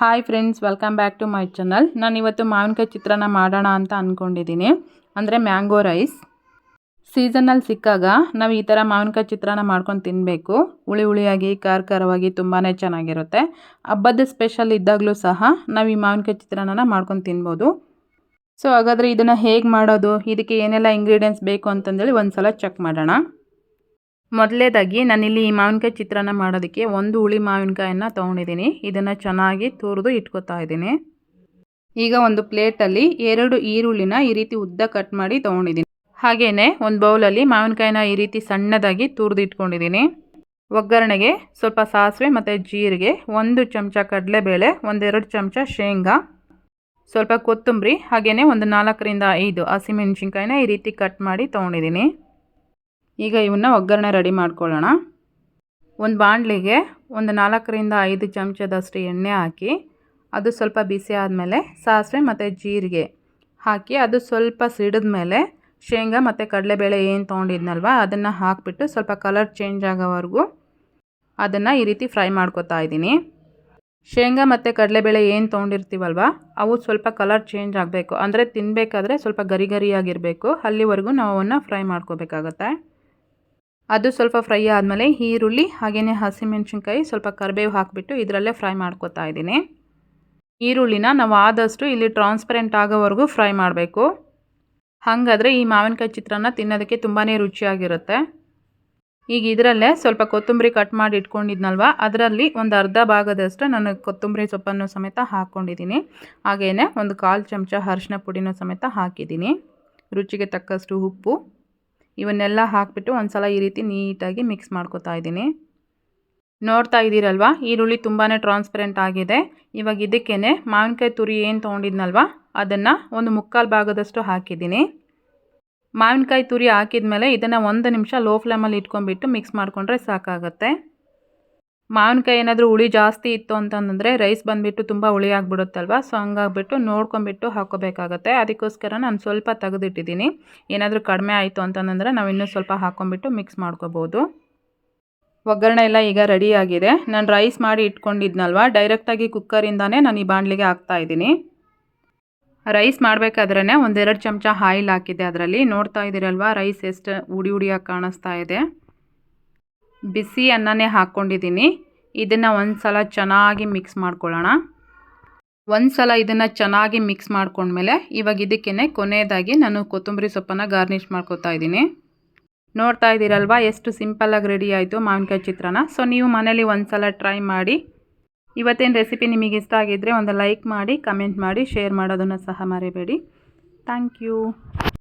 Hi friends welcome back to my channel ನಾನು ಇವತ್ತು ಮಾವಿನಕಾಯಿ ಚಿತ್ರಾನ್ನ ಮಾಡೋಣ ಅಂತ ಅಂದ್ಕೊಂಡಿದ್ದೀನಿ ಅಂದರೆ ಮ್ಯಾಂಗೋ ರೈಸ್ ಸೀಸನಲ್ಲಿ ಸಿಕ್ಕಾಗ ನಾವು ಈ ಥರ ಮಾವಿನಕಾಯಿ ಚಿತ್ರಾನ್ನ ಮಾಡ್ಕೊಂಡು ತಿನ್ನಬೇಕು ಹುಳಿ ಹುಳಿಯಾಗಿ, ಖಾರ ಖಾರವಾಗಿ ತುಂಬಾ ಚೆನ್ನಾಗಿರುತ್ತೆ. ಹಬ್ಬದ ಸ್ಪೆಷಲ್ ಇದ್ದಾಗಲೂ ಸಹ ನಾವು ಈ ಮಾವಿನಕಾಯಿ ಚಿತ್ರಾನ್ನ ಮಾಡ್ಕೊಂಡು ತಿನ್ಬೋದು. ಸೊ ಹಾಗಾದರೆ ಇದನ್ನು ಹೇಗೆ ಮಾಡೋದು? ಇದಕ್ಕೆ ಏನೆಲ್ಲ ಇಂಗ್ರೀಡಿಯೆಂಟ್ಸ್ ಬೇಕು ಅಂತಂದೇಳಿ ಒಂದು ಸಲ ಚೆಕ್ ಮಾಡೋಣ. ಮೊದಲೇದಾಗಿ ನಾನಿಲ್ಲಿ ಈ ಮಾವಿನಕಾಯಿ ಚಿತ್ರಾನ್ನ ಮಾಡೋದಕ್ಕೆ ಒಂದು ಹುಳಿ ಮಾವಿನಕಾಯನ್ನು ತೊಗೊಂಡಿದ್ದೀನಿ. ಇದನ್ನು ಚೆನ್ನಾಗಿ ತುರಿದು ಇಟ್ಕೊತಾ ಇದ್ದೀನಿ. ಈಗ ಒಂದು ಪ್ಲೇಟಲ್ಲಿ ಎರಡು ಈರುಳ್ಳಿನ ಈ ರೀತಿ ಉದ್ದ ಕಟ್ ಮಾಡಿ ತೊಗೊಂಡಿದ್ದೀನಿ. ಹಾಗೆಯೇ ಒಂದು ಬೌಲಲ್ಲಿ ಮಾವಿನಕಾಯಿನ ಈ ರೀತಿ ಸಣ್ಣದಾಗಿ ತುರಿದು ಇಟ್ಕೊಂಡಿದ್ದೀನಿ. ಒಗ್ಗರಣೆಗೆ ಸ್ವಲ್ಪ ಸಾಸಿವೆ ಮತ್ತು ಜೀರಿಗೆ, ಒಂದು ಚಮಚ ಕಡಲೆಬೇಳೆ, ಒಂದೆರಡು ಚಮಚ ಶೇಂಗಾ, ಸ್ವಲ್ಪ ಕೊತ್ತಂಬರಿ ಹಾಗೆಯೇ ಒಂದು ನಾಲ್ಕರಿಂದ ಐದು ಹಸಿಮೆಣ್ಸಿನ್ಕಾಯಿನ ಈ ರೀತಿ ಕಟ್ ಮಾಡಿ ತೊಗೊಂಡಿದ್ದೀನಿ. ಈಗ ಇವನ್ನ ಒಗ್ಗರಣೆ ರೆಡಿ ಮಾಡ್ಕೊಳ್ಳೋಣ. ಒಂದು ಬಾಣಲಿಗೆ ಒಂದು ನಾಲ್ಕರಿಂದ ಐದು ಚಮಚದಷ್ಟು ಎಣ್ಣೆ ಹಾಕಿ, ಅದು ಸ್ವಲ್ಪ ಬಿಸಿ ಆದಮೇಲೆ ಸಾಸಿವೆ ಮತ್ತು ಜೀರಿಗೆ ಹಾಕಿ, ಅದು ಸ್ವಲ್ಪ ಸಿಡಿದ ಮೇಲೆ ಶೇಂಗಾ ಮತ್ತು ಕಡಲೆಬೇಳೆ ಏನು ತೊಗೊಂಡಿದ್ನಲ್ವ, ಅದನ್ನು ಹಾಕಿಬಿಟ್ಟು ಸ್ವಲ್ಪ ಕಲರ್ ಚೇಂಜ್ ಆಗೋವರೆಗೂ ಅದನ್ನು ಈ ರೀತಿ ಫ್ರೈ ಮಾಡ್ಕೊತಾ ಇದ್ದೀನಿ. ಶೇಂಗಾ ಮತ್ತು ಕಡಲೆಬೇಳೆ ಏನು ತೊಗೊಂಡಿರ್ತೀವಲ್ವ, ಅವು ಸ್ವಲ್ಪ ಕಲರ್ ಚೇಂಜ್ ಆಗಬೇಕು. ಅಂದರೆ ತಿನ್ನಬೇಕಾದ್ರೆ ಸ್ವಲ್ಪ ಗರಿ ಗರಿಯಾಗಿರಬೇಕು. ಅಲ್ಲಿವರೆಗೂ ನಾವು ಅವನ್ನು ಫ್ರೈ ಮಾಡ್ಕೋಬೇಕಾಗತ್ತೆ. ಅದು ಸ್ವಲ್ಪ ಫ್ರೈ ಆದಮೇಲೆ ಈರುಳ್ಳಿ ಹಾಗೆಯೇ ಹಸಿಮೆಣ್ಸಿನ್ಕಾಯಿ ಸ್ವಲ್ಪ ಕರಿಬೇವು ಹಾಕಿಬಿಟ್ಟು ಇದರಲ್ಲೇ ಫ್ರೈ ಮಾಡ್ಕೊತಾ ಇದ್ದೀನಿ. ಈರುಳ್ಳಿನ ನಾವು ಆದಷ್ಟು ಇಲ್ಲಿ ಟ್ರಾನ್ಸ್ಪರೆಂಟ್ ಆಗೋವರೆಗೂ ಫ್ರೈ ಮಾಡಬೇಕು. ಹಾಗಾದರೆ ಈ ಮಾವಿನಕಾಯಿ ಚಿತ್ರಾನ್ನ ತಿನ್ನೋದಕ್ಕೆ ತುಂಬಾ ರುಚಿಯಾಗಿರುತ್ತೆ. ಈಗ ಇದರಲ್ಲೇ ಸ್ವಲ್ಪ ಕೊತ್ತಂಬರಿ ಕಟ್ ಮಾಡಿ ಇಟ್ಕೊಂಡಿದ್ನಲ್ವ, ಅದರಲ್ಲಿ ಒಂದು ಅರ್ಧ ಭಾಗದಷ್ಟು ನಾನು ಕೊತ್ತಂಬರಿ ಸೊಪ್ಪನ್ನು ಸಮೇತ ಹಾಕ್ಕೊಂಡಿದ್ದೀನಿ ಹಾಗೆಯೇ ಒಂದು ಕಾಲು ಚಮಚ ಅರಿಶಿನ ಪುಡಿನೂ ಸಮೇತ ಹಾಕಿದ್ದೀನಿ. ರುಚಿಗೆ ತಕ್ಕಷ್ಟು ಉಪ್ಪು. ಇವನ್ನೆಲ್ಲ ಹಾಕಿಬಿಟ್ಟು ಒಂದು ಸಲ ಈ ರೀತಿ ನೀಟಾಗಿ ಮಿಕ್ಸ್ ಮಾಡ್ಕೋತಾ ಇದ್ದೀನಿ. ನೋಡ್ತಾ ಇದ್ದೀರಲ್ವ? ಈರುಳ್ಳಿ ತುಂಬಾ ಟ್ರಾನ್ಸ್ಪರೆಂಟ್ ಆಗಿದೆ. ಇವಾಗ ಇದಕ್ಕೇ ಮಾವಿನಕಾಯಿ ತುರಿ ಏನು ತೊಗೊಂಡಿದ್ನಲ್ವ? ಅದನ್ನು ಒಂದು ಮುಕ್ಕಾಲು ಭಾಗದಷ್ಟು ಹಾಕಿದ್ದೀನಿ. ಮಾವಿನಕಾಯಿ ತುರಿ ಹಾಕಿದ ಮೇಲೆ ಇದನ್ನು ಒಂದು ನಿಮಿಷ ಲೋ ಫ್ಲೇಮಲ್ಲಿ ಇಟ್ಕೊಂಡ್ಬಿಟ್ಟು ಮಿಕ್ಸ್ ಮಾಡಿಕೊಂಡ್ರೆ ಸಾಕಾಗತ್ತೆ. ಮಾವಿನಕಾಯಿ ಏನಾದರೂ ಹುಳಿ ಜಾಸ್ತಿ ಇತ್ತು ಅಂತಂದರೆ ರೈಸ್ ಬಂದುಬಿಟ್ಟು ತುಂಬ ಹುಳಿ ಆಗಿಬಿಡುತ್ತಲ್ವ? ಸೊ ಹಂಗಾಗ್ಬಿಟ್ಟು ನೋಡ್ಕೊಂಬಿಟ್ಟು ಹಾಕೋಬೇಕಾಗತ್ತೆ. ಅದಕ್ಕೋಸ್ಕರ ನಾನು ಸ್ವಲ್ಪ ತೆಗೆದಿಟ್ಟಿದ್ದೀನಿ. ಏನಾದರೂ ಕಡಿಮೆ ಆಯಿತು ಅಂತಂದರೆ ನಾವು ಇನ್ನೂ ಸ್ವಲ್ಪ ಹಾಕ್ಕೊಂಬಿಟ್ಟು ಮಿಕ್ಸ್ ಮಾಡ್ಕೋಬೋದು. ಒಗ್ಗರಣೆ ಎಲ್ಲ ಈಗ ರೆಡಿಯಾಗಿದೆ ನಾನು ರೈಸ್ ಮಾಡಿ ಇಟ್ಕೊಂಡಿದ್ನಲ್ವ? ಡೈರೆಕ್ಟಾಗಿ ಕುಕ್ಕರಿಂದಾನೇ ನಾನು ಈ ಬಾಣಲಿಗೆ ಹಾಕ್ತಾಯಿದ್ದೀನಿ ರೈಸ್ ಮಾಡಬೇಕಾದ್ರೆ ಒಂದೆರಡು ಚಮಚ ಆಯಿಲ್ ಹಾಕಿದ್ದೆ ಅದರಲ್ಲಿ. ನೋಡ್ತಾ ಇದ್ದೀರಲ್ವ ರೈಸ್ ಎಷ್ಟು ಉಡಿ ಉಡಿಯಾಗಿ ಕಾಣಿಸ್ತಾ ಇದೆ. ಬಿಸಿ ಅನ್ನನೇ ಹಾಕ್ಕೊಂಡಿದ್ದೀನಿ. ಇದನ್ನು ಒಂದು ಸಲ ಚೆನ್ನಾಗಿ ಮಿಕ್ಸ್ ಮಾಡ್ಕೊಳ್ಳೋಣ. ಒಂದು ಸಲ ಇದನ್ನು ಚೆನ್ನಾಗಿ ಮಿಕ್ಸ್ ಮಾಡ್ಕೊಂಡ್ಮೇಲೆ ಇವಾಗ ಇದಕ್ಕೇ ಕೊನೆಯದಾಗಿ ನಾನು ಕೊತ್ತಂಬರಿ ಸೊಪ್ಪನ್ನು ಗಾರ್ನಿಷ್ ಮಾಡ್ಕೊತಾ ಇದ್ದೀನಿ. ನೋಡ್ತಾ ಇದ್ದೀರಲ್ವ, ಎಷ್ಟು ಸಿಂಪಲ್ಲಾಗಿ ರೆಡಿ ಆಯಿತು ಮಾವಿನಕಾಯಿ ಚಿತ್ರಾನ್ನ. ಸೊ ನೀವು ಮನೇಲಿ ಒಂದು ಸಲ ಟ್ರೈ ಮಾಡಿ. ಇವತ್ತೇನು ರೆಸಿಪಿ ನಿಮಗೆ ಇಷ್ಟ ಆಗಿದ್ದರೆ ಒಂದು ಲೈಕ್ ಮಾಡಿ ಕಮೆಂಟ್ ಮಾಡಿ ಶೇರ್ ಮಾಡೋದನ್ನು ಸಹ ಮರಿಬೇಡಿ. Thank you